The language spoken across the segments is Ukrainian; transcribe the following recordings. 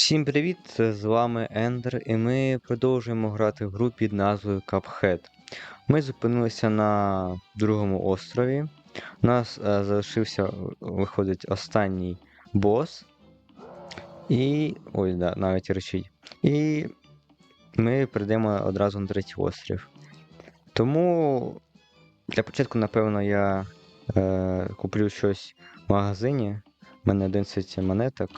Всім привіт! З вами Ендер, і ми продовжуємо грати в гру під назвою Cuphead. Ми зупинилися на другому острові. У нас е, залишився, виходить, останній бос. І. Ой, да, навіть речить. І ми прийдемо одразу на третій острів. Тому для початку, напевно, я е, куплю щось в магазині. У мене 11 монеток.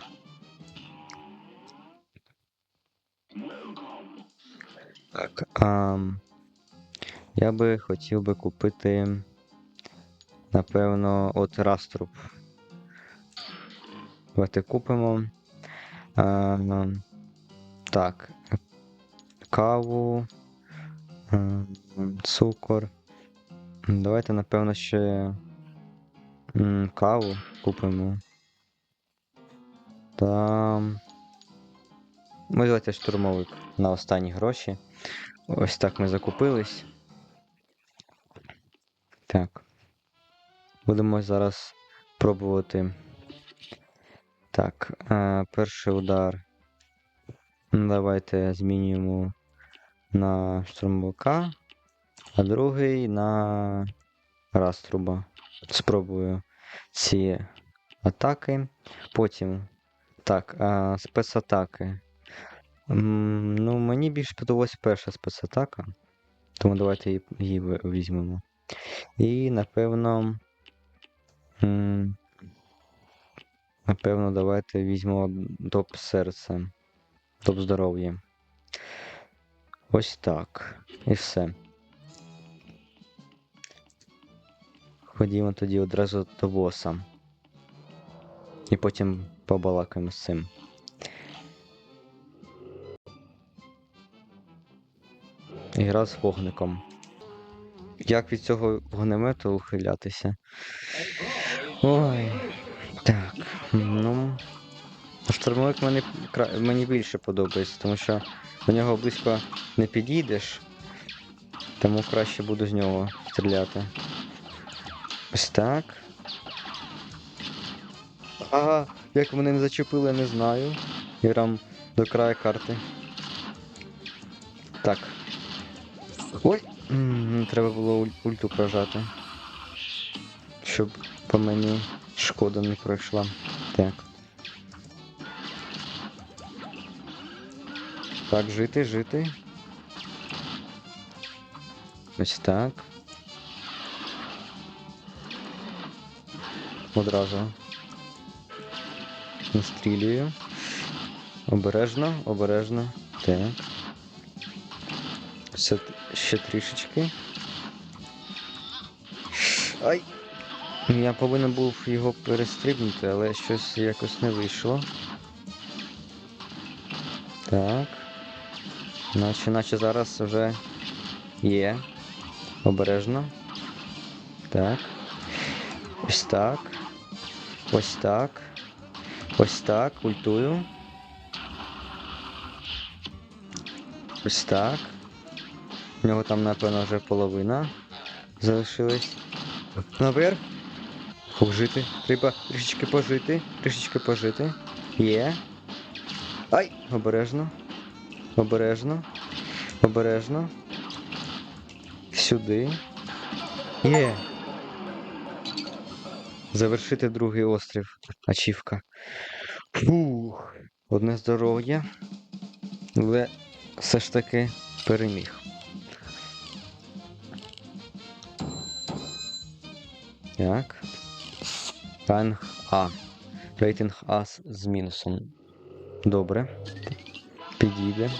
Так. А, я би хотів би купити, напевно, от Раструб. Давайте купимо. А, так. Каву. Цукор. Давайте, напевно, ще каву купимо. Та. Давайте штурмовик на останні гроші. Ось так ми закупились. Так. Будемо зараз пробувати. Так, е, перший удар. Ну, Давайте змінюємо на штурмовика, а другий на Раструба. Спробую ці атаки. Потім. Так, е, спецатаки. Ну, мені більш сподобалась перша спецатака. Тому давайте її, візьмемо. І напевно. Напевно, давайте візьмемо топ серця. Топ здоров'я. Ось так. І все. Ходімо тоді одразу до боса. І потім побалакаємо з цим. Гра з вогником. Як від цього вогнемету ухилятися? Ой. Так. Ну. Штурмовик мені, мені більше подобається, тому що до нього близько не підійдеш. Тому краще буду з нього стріляти. Ось так. Ага, як вони не зачепили, не знаю. Прям до краю карти. Так. Ой! Треба було уль- ульту прожати. Щоб по мені шкода не пройшла. Так. Так, жити, жити. Ось так. Одразу. Настрілюю. Обережно, обережно. Так. Ще, ще трішечки. Ай! Я повинен був його перестрибнути, але щось якось не вийшло. Так. Наче, наче зараз вже є. Обережно. Так. Ось так. Ось так. Ось так. Ультую. Ось так. У нього там, напевно, вже половина залишилась. Наверх. Фух, жити. Треба трішечки пожити. Трішечки пожити. Є. Ай! Обережно. Обережно. Обережно. Сюди. Є. Завершити другий острів. Ачівка. Фух. Одне здоров'я. Але все ж таки переміг. Так. Ранг А. Рейтинг А з мінусом. Добре. Підійде.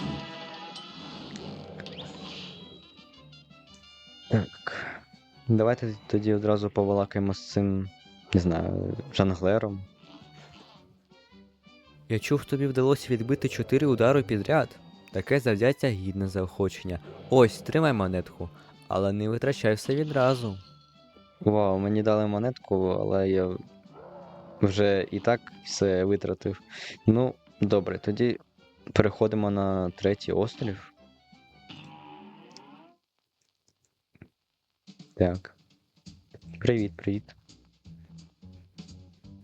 Так. Давайте тоді одразу повалакаємо з цим, не знаю, жонглером. Я чув, тобі вдалося відбити чотири удари підряд. Таке завзяття гідне заохочення. Ось, тримай монетку, але не витрачай все відразу. Вау, мені дали монетку, але я вже і так все витратив. Ну, добре, тоді переходимо на третій острів. Так. Привіт, привіт.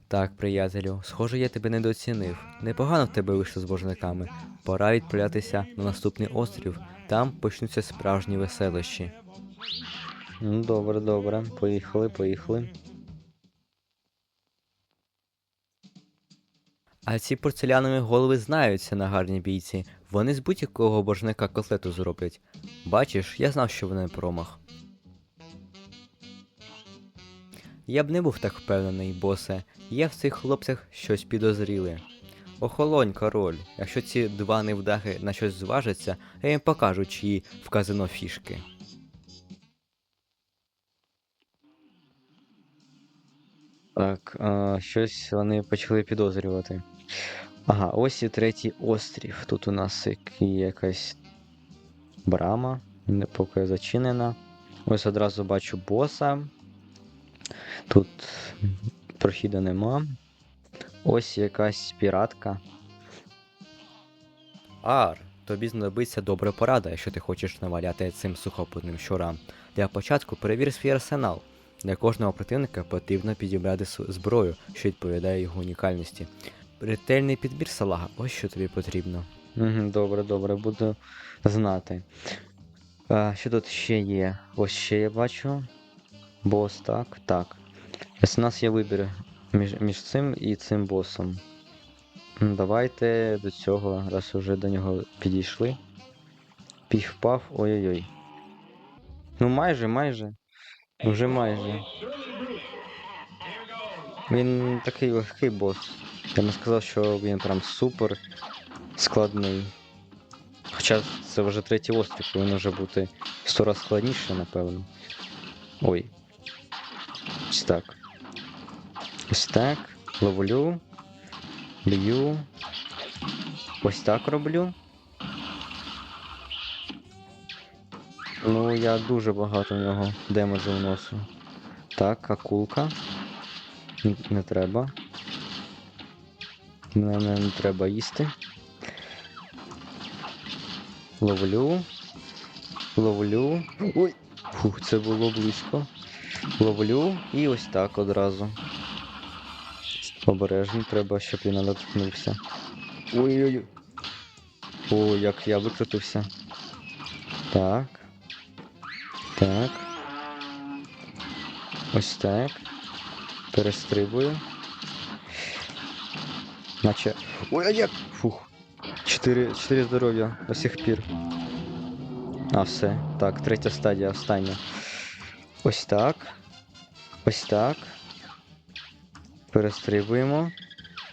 Так, приятелю, схоже, я тебе недооцінив. Непогано в тебе вийшло з божниками. Пора відправлятися на наступний острів. Там почнуться справжні веселощі. Ну, добре, добре. Поїхали, поїхали. А ці порцелянові голови знаються на гарній бійці. Вони з будь-якого божника котлету зроблять. Бачиш, я знав, що вони промах. Я б не був так впевнений, босе. Є в цих хлопцях щось підозріле. Охолонь, король. Якщо ці два невдахи на щось зважаться, я їм покажу, чиї в казино фішки. Так, а, щось вони почали підозрювати. Ага, ось і третій острів. Тут у нас якась брама, не поки зачинена. Ось одразу бачу боса. Тут прохіду нема. Ось якась піратка. Ар, тобі знадобиться добра порада, якщо ти хочеш наваляти цим сухопутним щурам. Для початку перевір свій арсенал. Для кожного противника потрібно підібрати зброю, що відповідає його унікальності. Ретельний підбір салага, ось що тобі потрібно. Добре, добре, буду знати. Що тут ще є? Ось ще я бачу. Бос, так, так. Ось у нас є вибір між, між цим і цим босом. Давайте до цього, раз уже до нього підійшли. Пів-пав, ой-ой-ой. Ну майже, майже. Вже майже. Він такий легкий бос. Я не сказав, що він прям супер складний. Хоча це вже третій острів, повинен вже бути сто раз складніше, напевно. Ой. Ось так. Ось так. Ловлю. Б'ю. Ось так роблю. Ну, я дуже багато в нього демеджу вношу. Так, акулка. Не треба. Не, не, треба їсти. Ловлю. Ловлю. Ой! Фух, це було близько. Ловлю і ось так одразу. Обережно, треба, щоб він наткнувся. Ой-ой-ой. О, як я викрутився. Так. Так. Ось так. Перестрибую. Наче. Ой, а як? Фух. Чотири, чотири здоров'я до сих пір. А, все. Так, третя стадія, остання. Ось так. Ось так. Перестрибуємо.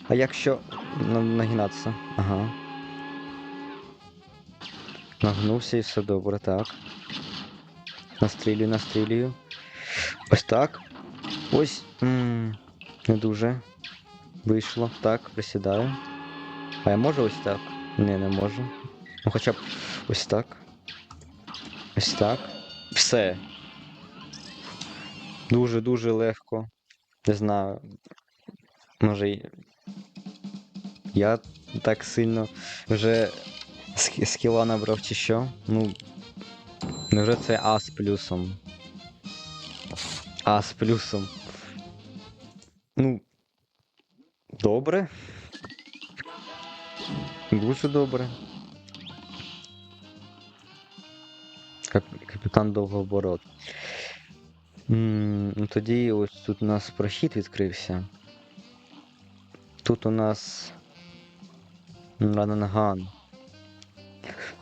А якщо на- нагинатися? Ага. Нагнувся і все добре, так. Настрілюю, настрілюю. Ось так. Ось. м, Не дуже. Вийшло. Так, присідаю. А я можу ось так? Ні, не можу. Ну хоча б ось так. Ось так. Все. Дуже-дуже легко. Не знаю. Може. Я так сильно вже ск- скіла набрав чи що. Ну. Невже це А з плюсом? А з плюсом. Ну. Добре. Дуже добре. Кап- Капітан Довгоборот. Ну тоді ось тут у нас прохід відкрився. Тут у нас Раненган.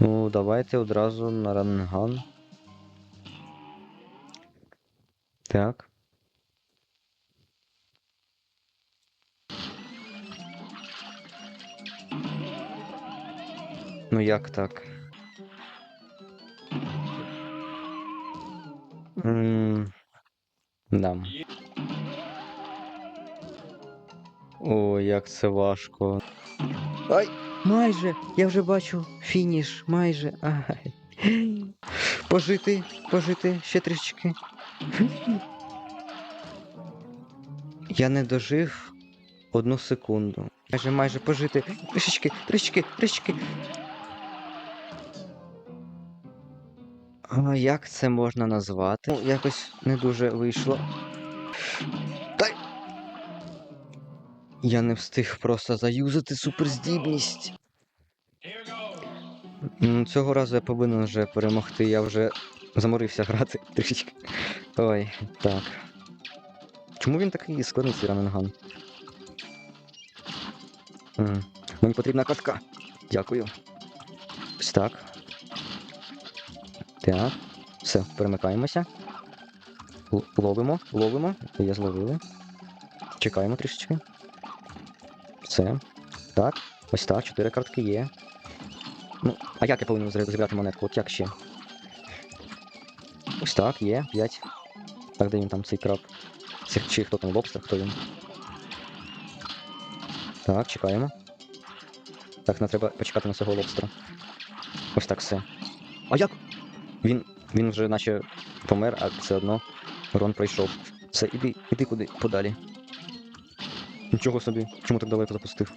Ну, давайте одразу на Раненган. Так. Ну як так? М, Да. О, як це важко. Ай! Майже! Я вже бачу фініш, майже. Ай. Пожити, пожити, ще трішечки. Я не дожив одну секунду. Майже, майже пожити. Трішечки, трішечки, трішечки. А як це можна назвати? Ну, якось не дуже вийшло. Дай. Я не встиг просто заюзати суперздібність. Цього разу я повинен вже перемогти, я вже заморився грати трішечки. Ой, так. Чому він такий складний цей раненган? Мені потрібна катка. Дякую. Ось так. Так. Все, перемикаємося. Л- Ловимо, ловимо. Я зловили. Чекаємо трішечки. Все. Так. Ось так, чотири картки є. Ну, а як я повинен зібрати монетку? От як ще? Ось так, є, п'ять. Так, де він там цей краб? Чи хто там лобстер, хто він? Так, чекаємо. Так, нам треба почекати на цього лобстера. Ось так все. А як? Він. Він вже наче помер, а все одно Рон пройшов. Все, іди, іди куди подалі. Нічого собі, чому так далеко запустив?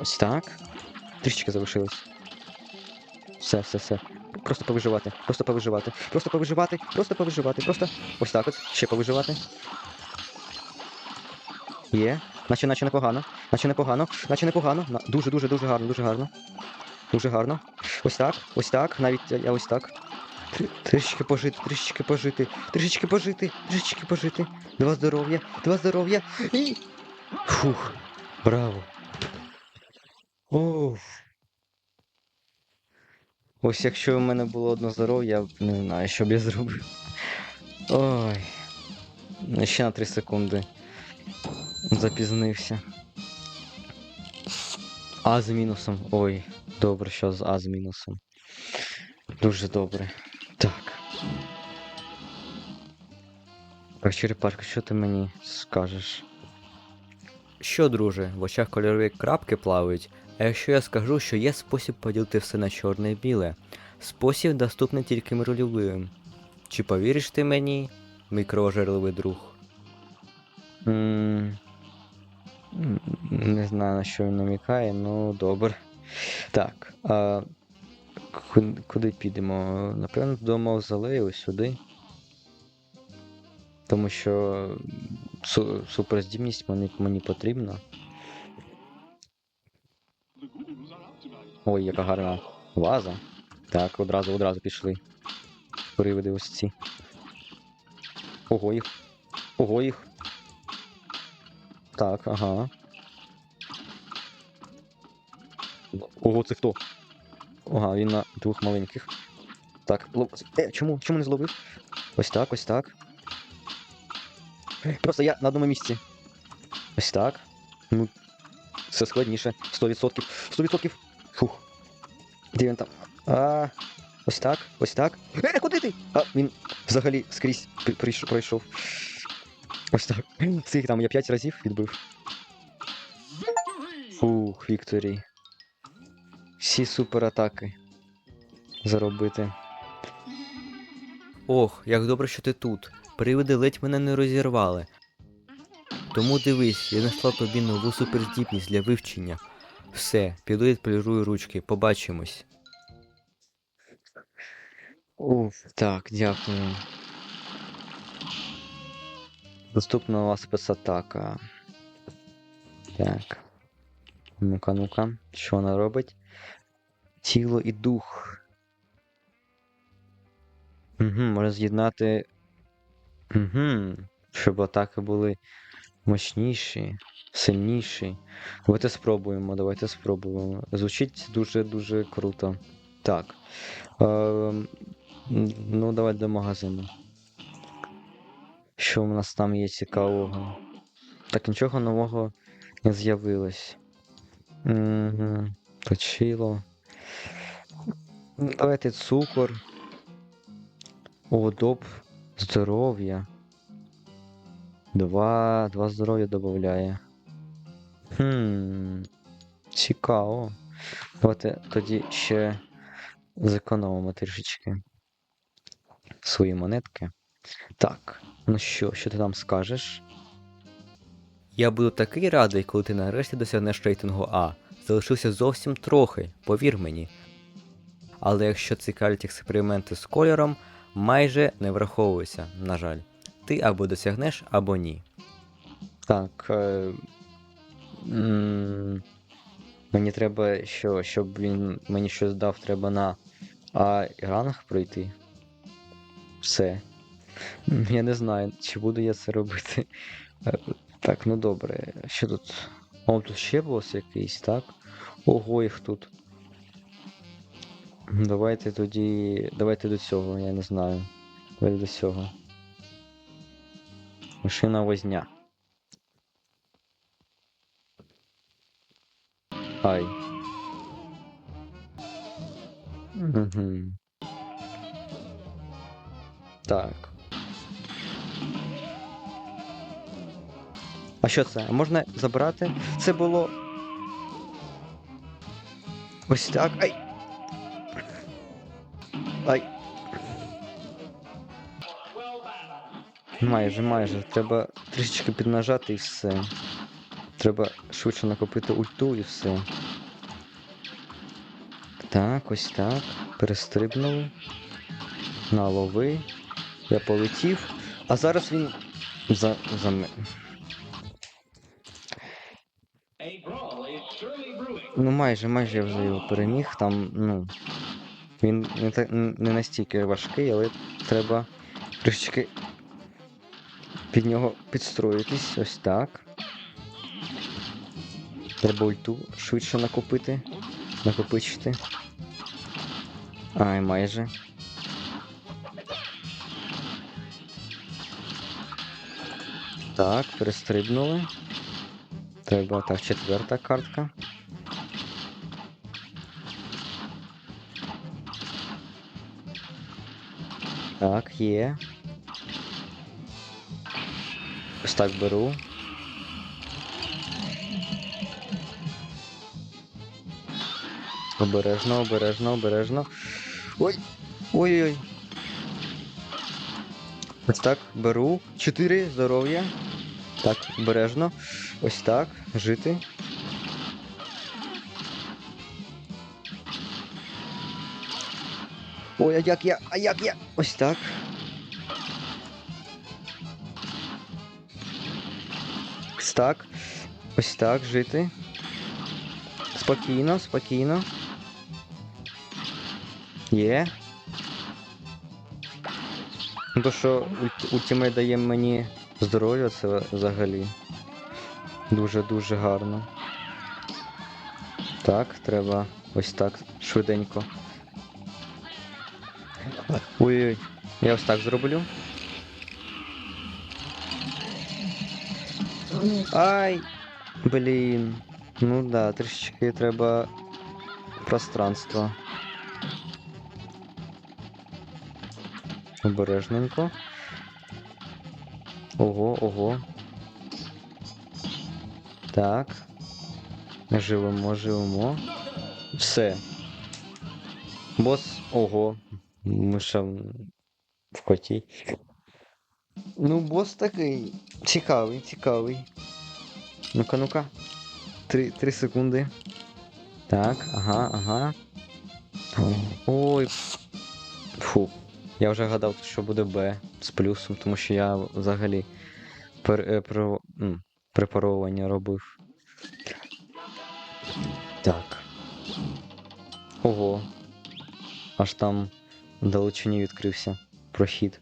Ось так. Трішечки залишилось. Все, все, все. Просто повиживати, просто повиживати, просто повиживати, просто повиживати, просто. Ось так от, ще повиживати. Є. Наче, наче непогано, наче непогано, наче непогано. Дуже, дуже, гарно, дуже гарно. Дуже гарно. Ось так, ось так, навіть я- я ось так. Трішечки пожити, трішечки пожити, трішечки пожити, трішечки пожити. Два здоров'я, два здоров'я. І. Фух. Браво. Оф. Ось якщо в мене було одно здоров'я, я б не знаю, що б я зробив. Ой. Ще на 3 секунди. Запізнився. А з мінусом. Ой, добре, що з А з мінусом. Дуже добре. Так. Так, черепашка, що ти мені скажеш? Що, друже, в очах кольорові крапки плавають, а якщо я скажу, що є спосіб поділити все на чорне і біле, спосіб доступний тільки миролюбивим. Чи повіриш ти мені, мій кровожерливий друг? М, м, Не знаю, на що він намікає, ну добре. Так. А, куди підемо? Напевно, до мавзолею сюди. Тому що суперздібність мені, мені потрібна. Ой, яка гарна ваза. Так, одразу, одразу пішли. Привиди ось ці. Ого їх. Ого їх. Так, ага. Ого, це хто? Ага, він на двох маленьких. Так, лов... Е, чому? Чому не зловив? Ось так, ось так. Просто я на одному місці. Ось так. Ну, все складніше. 100%. 100%. Фух. Де він там? А, ось так, ось так. Е, куди ти? А, він взагалі скрізь пройшов. Ось так. Цих там я 5 разів відбив. Фух, Вікторій. Всі суператаки заробити. Ох, як добре, що ти тут. Привиди ледь мене не розірвали. Тому дивись, я знайшла тобі нову суперздібність для вивчення. Все, піду відполірую ручки, побачимось. Уф, так, дякую. Доступна у вас спецатака. Так. Ну-ка, ну-ка. Що вона робить? Тіло і дух. Угу, може з'єднати. Угу. Щоб атаки були мощніші, сильніші. Давайте спробуємо, давайте спробуємо. Звучить дуже-дуже круто. Так. М, ну, давай до магазину. Що в нас там є цікавого? Так, нічого нового не з'явилось. Угу. Точило. Давайте цукор. Одоп. Здоров'я. Два. Два здоров'я додає. Хм. Цікаво. Давайте тоді ще зекономимо трішечки свої монетки. Так, ну що, що ти там скажеш? Я буду такий радий, коли ти нарешті досягнеш рейтингу А. Залишився зовсім трохи, повір мені. Але якщо цікавлять експерименти з кольором, майже не враховуються, на жаль. Ти або досягнеш, або ні. Так. Е... м, Мені треба, що, щоб він мені щось дав, треба на А пройти. Все. Я не знаю, чи буду я це робити. Е, Так, ну добре. Що тут? О, тут ще бос якийсь, так? Ого, їх тут. Давайте тоді. Давайте до цього, я не знаю. Давайте до цього. Машина возня. Ай. Угу. Так. А що це? Можна забрати? Це було. Ось так. Ай. Ай. Майже, майже. Треба трішечки піднажати і все. Треба швидше накопити ульту і все. Так, ось так. Перестрибнули. Налови. Я полетів. А зараз він. За. за... ме- Ну, майже, майже я вже його переміг. Там, ну. Він не, не настільки важкий, але треба трішечки під нього підстроїтись. Ось так. Треба ульту швидше накопити. Накопичити. Ай, майже. Так, перестрибнули. Треба так, четверта картка. Так, є. Ось так беру. Обережно, обережно, обережно. Ой! Ой-ой-ой. Ось так, беру. Чотири здоров'я. Так, обережно. Ось так. Жити. Ой, а як я? А як я? Ось так. Ось так. Ось так, жити. Спокійно, спокійно. Є. Ну, То, що ультимейт дає мені здоров'я, це взагалі. Дуже-дуже гарно. Так, треба ось так швиденько. Ой-ой, я ось так зроблю. Ай! Блін. Ну да, трішечки треба пространства. Обережненько. Ого, ого. Так. Живемо, живемо. Все. Бос. Ого. Ми ще в коті. Ну, бос такий. Цікавий, цікавий. Ну-ка, ну-ка. Три, три секунди. Так, ага, ага. Ой. Фу. Я вже гадав, що буде Б з плюсом, тому що я взагалі пер, е, про, м, препаровування робив. Так. Ого. Аж там вдалечині відкрився прохід.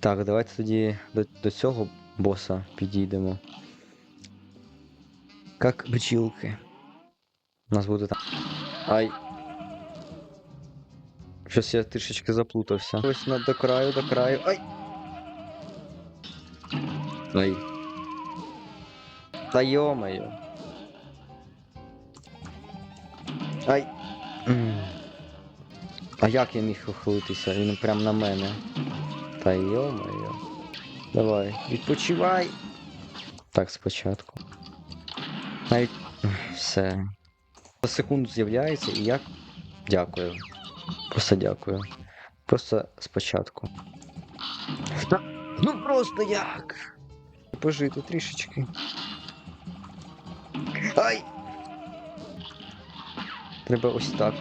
Так, давайте тоді до, до цього боса підійдемо. Как бджілки. У нас буде там. Ай. Щось я трішечки заплутався. Ось на до краю, до краю. Ай! Ай. Та йо-моє. Ай. А як я міг ухилитися? Він прям на мене. Та йо-моє. Давай, відпочивай. Так, спочатку. Навіть все. За секунду з'являється і як. Дякую. Просто дякую. Просто спочатку. Ну просто як? Пожити трішечки. Ай! Треба ось так.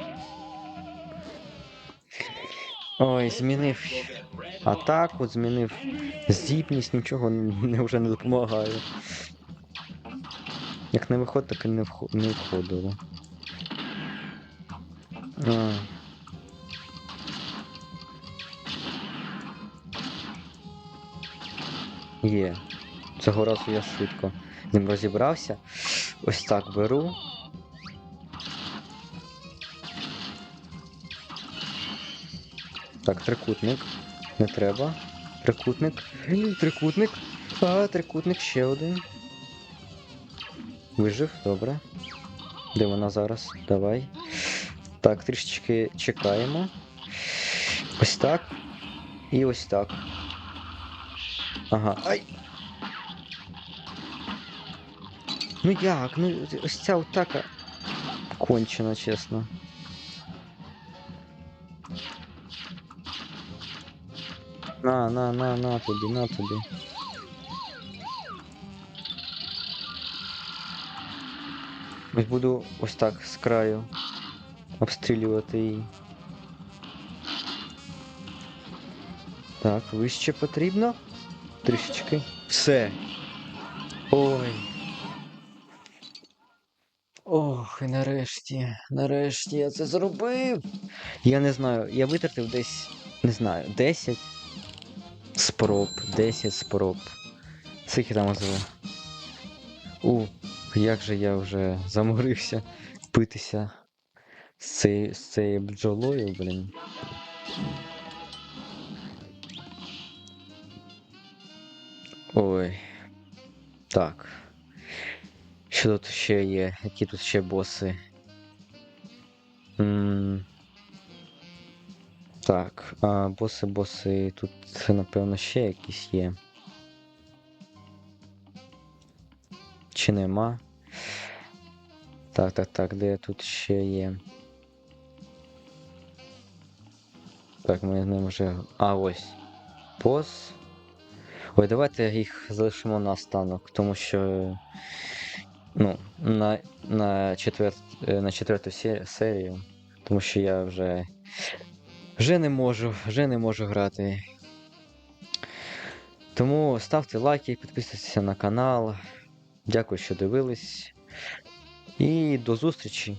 Ой, змінив атаку, змінив здібність, нічого не, вже не допомагає. Як не виходить, так і не, вхо- не входило. А. Є. Цього разу я швидко ним розібрався. Ось так беру. Так, трикутник. Не треба. Трикутник. Трикутник. А, трикутник ще один. Вижив, добре. Де вона зараз? Давай. Так, трішечки чекаємо. Ось так. І ось так. Ага. Ай! Ну як? Ну ось ця атака кончена, чесно. На, на, на, на тобі, на тобі. Ось буду ось так з краю обстрілювати її. Так, вище потрібно. Трішечки. Все. Ой. Ох, і нарешті, нарешті я це зробив. Я не знаю, я витратив десь, не знаю, 10 спроб, 10 спроб. Скільки там зве? У, як же я вже заморився битися з цією, з цією бджолою, блін. Ой. Так. Що тут ще є? Які тут ще боси? м Так, а боси, боси, тут напевно ще якісь є. Чи нема? Так, так, так, де тут ще є? Так, ми з ним вже. А, ось. Бос. Ой, давайте їх залишимо на останок, тому що. Ну, на, на, четвер... е, на четверту серію. Тому що я вже. Вже не можу, вже не можу грати. Тому ставте лайки, підписуйтесь на канал. Дякую, що дивились. І до зустрічі!